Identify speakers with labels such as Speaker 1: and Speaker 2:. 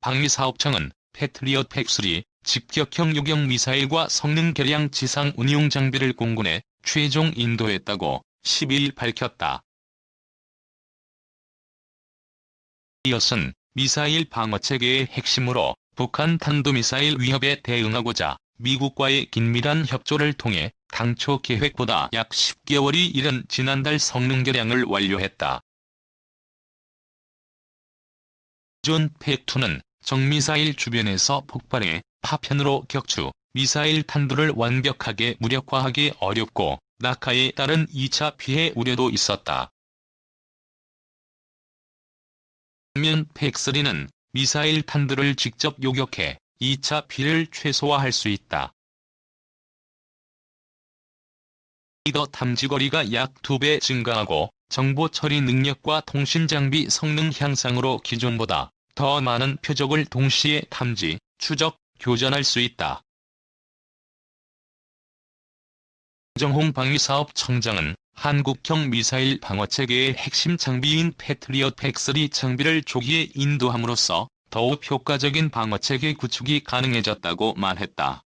Speaker 1: 방위사업청은 패트리엇 팩3 직격형 요격 미사일과 성능 개량 지상 운용 장비를 공군에 최종 인도했다고 12일 밝혔다. 이것은 미사일 방어 체계의 핵심으로 북한 탄도미사일 위협에 대응하고자 미국과의 긴밀한 협조를 통해 당초 계획보다 약 10개월이 이른 지난달 성능 개량을 완료했다. 존 팩2는 정미사일 주변에서 폭발해 파편으로 격추, 미사일 탄두를 완벽하게 무력화하기 어렵고 낙하에 따른 2차 피해 우려도 있었다. 반면 팩3는 미사일 탄두를 직접 요격해 2차 피해를 최소화할 수 있다. 리더 탐지거리가 약 2배 증가하고 정보 처리 능력과 통신 장비 성능 향상으로 기존보다 더 많은 표적을 동시에 탐지, 추적, 교전할 수 있다. 정홍 방위사업 청장은 한국형 미사일 방어체계의 핵심 장비인 패트리엇 팩3 장비를 조기에 인도함으로써 더욱 효과적인 방어체계 구축이 가능해졌다고 말했다.